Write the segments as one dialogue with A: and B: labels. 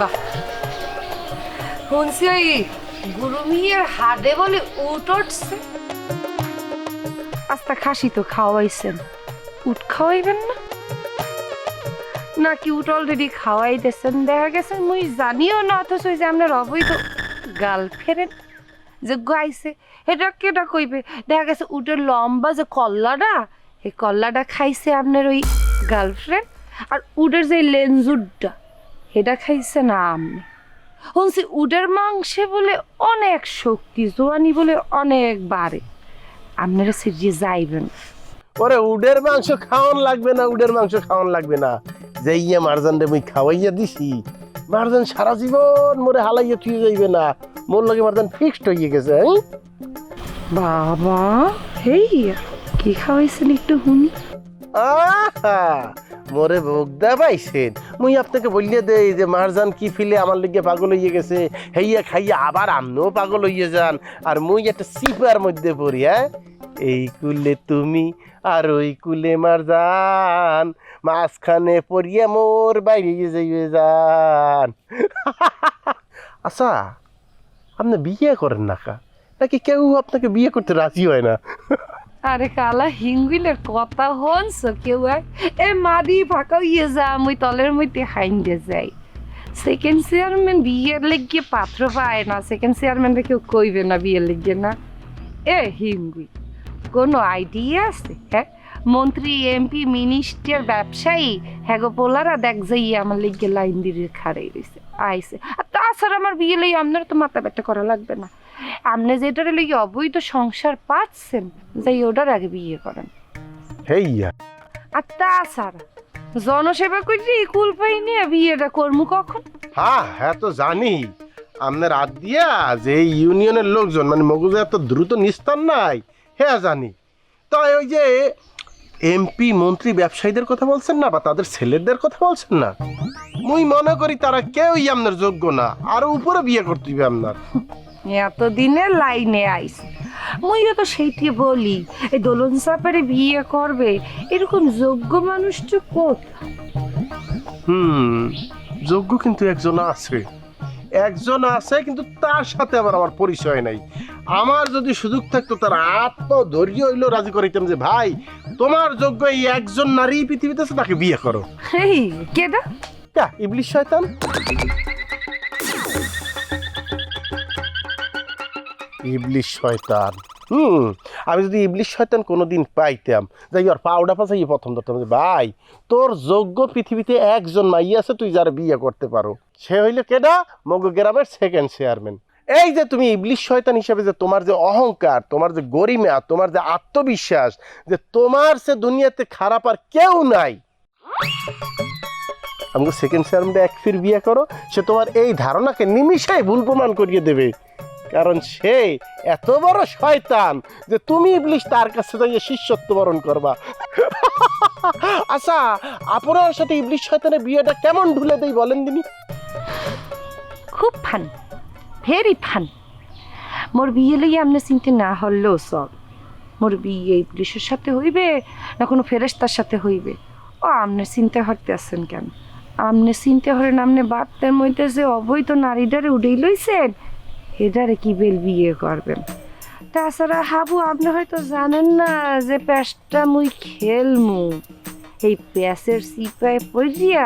A: বাহ শুনছি ওই গুরুমিয়ের হাডে বলে উট উঠছে আস্তা খাসি তো খাওয়াইছেন। উট খাওয়াইবেন না? নাকি উট অলরেডি খাওয়াই দিয়েছেন দেখা গেছে মুই জানিও না, অথচ যে আপনার অবৈধ গার্লফ্রেন্ড যে গাইছে, এটা কেটা কইবে? দেখা গেছে উটের লম্বা যে কল্লাটা এই কল্লাটা খাইছে আপনার ওই গার্লফ্রেন্ড, আর উটের যে লেঞ্জুরটা এটা খাইছে না আপনি শুনছি উটের মাংসে বলে অনেক শক্তি জোয়ানি বলে অনেক বাড়ে। আপনারা সিরিয়ে যাইবেন।
B: ওরে উডের মাংস খাওয়ান লাগবে না উডের মাংস খাওয়ান লাগবে না। যে ইয়ে মারজান রে মুই খাওয়াইয়া দিছি মারজান সারা জীবন মোরে হালাইয়া থুয়ে যাইবে না। মোর লগে মারজান ফিক্সড হয়ে গেছে হ্যাঁ?
A: বাবা হেই কি খাওয়াইছেন একটু শুনি।
B: আহা, মোরে ভোগদা পাইছেন মুই আপনাকে বলিয়ে দেই যে, মারজান কি ফিলে আমার লিগে পাগল হইয়ে গেছে? হেইয়া খাইয়া আবার আমনেও পাগল হইয়ে যান। আর মুই একটা সিপার মধ্যে পড়ি হ্যাঁ? এই কুলে তুমি আর ওই কুলে মারজান, মাঝখানে পড়িয়া মোর বাইরে যাইবে যান। আচ্ছা আপনি বিয়ে করেন না কা? নাকি কেউ আপনাকে বিয়ে করতে রাজি হয় না?
A: আরে কালা হিঙ্গুলের কথা হনস কেউ এ মাদি ফাঁকা ইয়ে যা, মুই তলের মধ্যে হাইন্ডে যাই। সেকেন্ড চেয়ারম্যান বিয়ের লেগে পাত্র পায় না সেকেন্ড চেয়ারম্যানটা কেউ কইবে না বিয়ের লেগে না। এ হিঙ্গুই, কোনো আইডিয়া আছে? হ্যাঁ? মন্ত্রী এমপি মিনিস্টার ব্যবসায়ী হ্যাঁ গো পোলারা দেখ যাই, আমার লেগে লাইন দিয়ে খাড়াই রয়েছে আইসে আর তাছাড়া আমার বিয়ে লেগে আপনার তো মাথা ব্যথা করা লাগবে না। আপনি যেটার লেগে অবৈধ সংসার পাচ্ছেন যাই ওটার আগে বিয়ে করেন।
B: হেইয়া।
A: আর তাছাড়া জনসেবা করছি কুল পাই নিয়ে বিয়েটা করমু কখন?
B: হ্যাঁ হ্যাঁ তো জানি। আপনার রাত দিয়া যে ইউনিয়নের লোকজন মানে মগজে এত দ্রুত নিস্তার নাই হ্যাঁ জানি। তো ওই যে এমপি মন্ত্রী ব্যবসায়ীদের কথা বলছেন না বা তাদের ছেলেদের কথা বলছেন না? মুই মনে করি তারা কেউই আপনার যোগ্য না আরও উপরে বিয়ে করতে হবে আপনার
A: এতদিনে লাইনে আইস। মুইও তো সেইটি বলি এই দোলন সাপারে বিয়ে করবে এরকম যোগ্য মানুষ তো কোথ
B: হুম যোগ্য কিন্তু একজন আছে। একজন আছে কিন্তু তার সাথে আবার আমার পরিচয় নাই। আমার যদি সুযোগ থাকতো তার আত্ম ধৈর্য হইলেও রাজি করিতাম যে ভাই তোমার যোগ্য এই একজন নারী পৃথিবীতে আছে তাকে বিয়ে করো।
A: এই কেডা?
B: ইবলিশ শয়তান। ইবলিশ শয়তান। হুম, আমি যদি ইবলিশ শয়তান কোনোদিন পাইতাম, যাই আর পাউডা পাশাই প্রথম ধরতাম, যে ভাই, তোর যোগ্য পৃথিবীতে একজন মাই আছে, তুই যারা বিয়ে করতে পারো। সে হইলে কেডা? মগ গ্রামের সেকেন্ড চেয়ারম্যান এই যে তুমি ইবলিশ শয়তান হিসেবে যে তোমার যে অহংকার, তোমার যে গরিমা, তোমার যে আত্মবিশ্বাস, যে তোমার সে দুনিয়াতে খারাপ আর কেউ নাই। আমাকে সেকেন্ড চেয়ারম্যানটা এক ফির বিয়ে করো, সে তোমার এই ধারণাকে নিমিষাই ভুল প্রমাণ করিয়ে দেবে। কারণ সে এত বড় শয়তান যে তুমি ইবলিশ তার কাছে যাইয়ে শিষ্যত্ব বরণ করবা। আচ্ছা আপনার সাথে ইবলিশ শয়তানের বিয়েটা কেমন ঢুলে দেই বলেন দিনি?
A: খুব ফান ভেরি ফান। মোর বিয়ে লইয়া আপনি চিনতে না হলেও সব মোর বিয়ে পুলিশের সাথে হইবে না কোনো ফেরেস্তার সাথে হইবে? ও, আপনি চিনতে হরতে আছেন কেন? আপনি চিনতে হরেন আপনি বাপ্তের মধ্যে যে অবৈধ নারীটারে উড়েই লইছেন এটারে কি বেল বিয়ে করবেন তাছাড়া হাবু, আপনি হয়তো জানেন না যে প্যাসটা মুই খেলমু। এই প্যাসের সিপায় পড়িয়া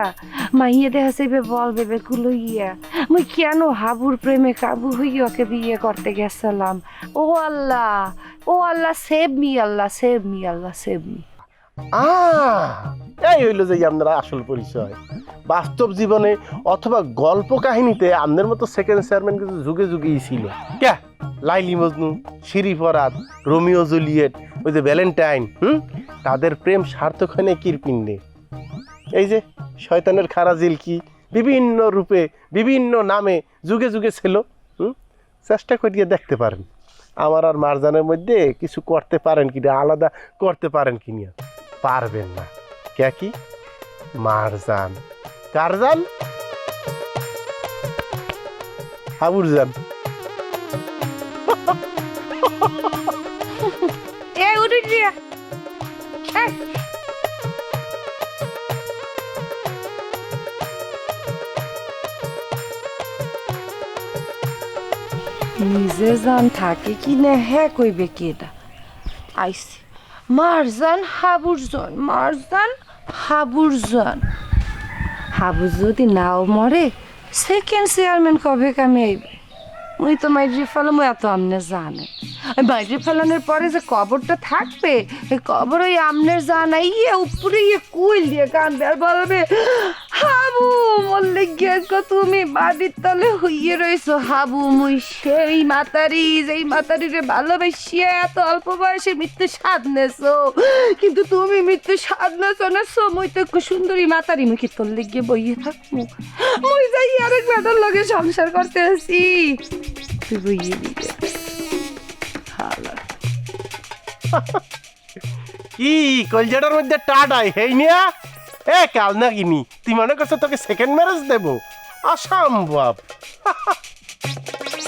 A: মাইয়ে দেহা সেবে বল বেবে কুলইয়া। মুই কেন হাবুর প্রেমে কাবু হইয়া ওকে বিয়ে করতে গেছিলাম? ও আল্লাহ ও Allah, save me Allah, save me Allah, save me.
B: এই হইল যে আসল পরিচয়। বাস্তব জীবনে অথবা গল্প কাহিনীতে মতো সেকেন্ড চেয়ারম্যান কিন্তু যুগে যুগেই ছিল। কে লাইলি মজনু ফরাদ, রোমিও জুলিয়েট, ওই যে ভ্যালেন্টাইন, হুম? তাদের প্রেম সার্থক হয় না কিরপিন্ডে এই যে শয়তানের খারাজিল কি বিভিন্ন রূপে, বিভিন্ন নামে যুগে যুগে ছিল, হুম? চেষ্টা করিয়ে দেখতে পারেন। আমার আর মারজানের মধ্যে কিছু করতে পারেন কিনা, আলাদা করতে পারেন কি নিয়ে পারবেন না। কে? কি মারজান কারজান হাবুর যান
A: হ্যাঁ। এ নিজে যান থাকে কি না হ্যাঁ কইবে কি এটা? আইসি। মারজান হাবুরজন মারজান হাবুরজন। হাবু যদি নাও মরে সেকেন্ড চেয়ারম্যান কবে কামে আইবে? মুই তো মাইরি ফেলাম এত আমনে জানে। মাইরি ফেলানোর পরে যে কবরটা থাকবে, এই কবর ওই আমনের জানা ইয়ে উপরে ইয়ে কুইল দিয়ে কানবে আর বলবে, হাবু মরলে গেছো তুমি, বাড়ির তলে হইয়ে রয়েছো হাবু মুই সেই মাতারি, যেই মাতারিরে ভালোবাসিয়ে এত অল্প বয়সে মৃত্যু স্বাদ নেছো। কিন্তু তুমি মৃত্যু স্বাদ নেছো নেছো মুই তো একটু সুন্দরী মাতারি কি তোর লেগে বইয়ে থাকব। মুই যাই আরেক বেটার লগে সংসার করতে আসি। তুই বইয়ে দিবে। হালা
B: কি, কলজাটার মধ্যে টাটাই হেই নিয়া? এ, কাল না কিনি তুই মনে করছ তোকে সেকেন্ড ম্যারেজ দেবো। অসম্ভব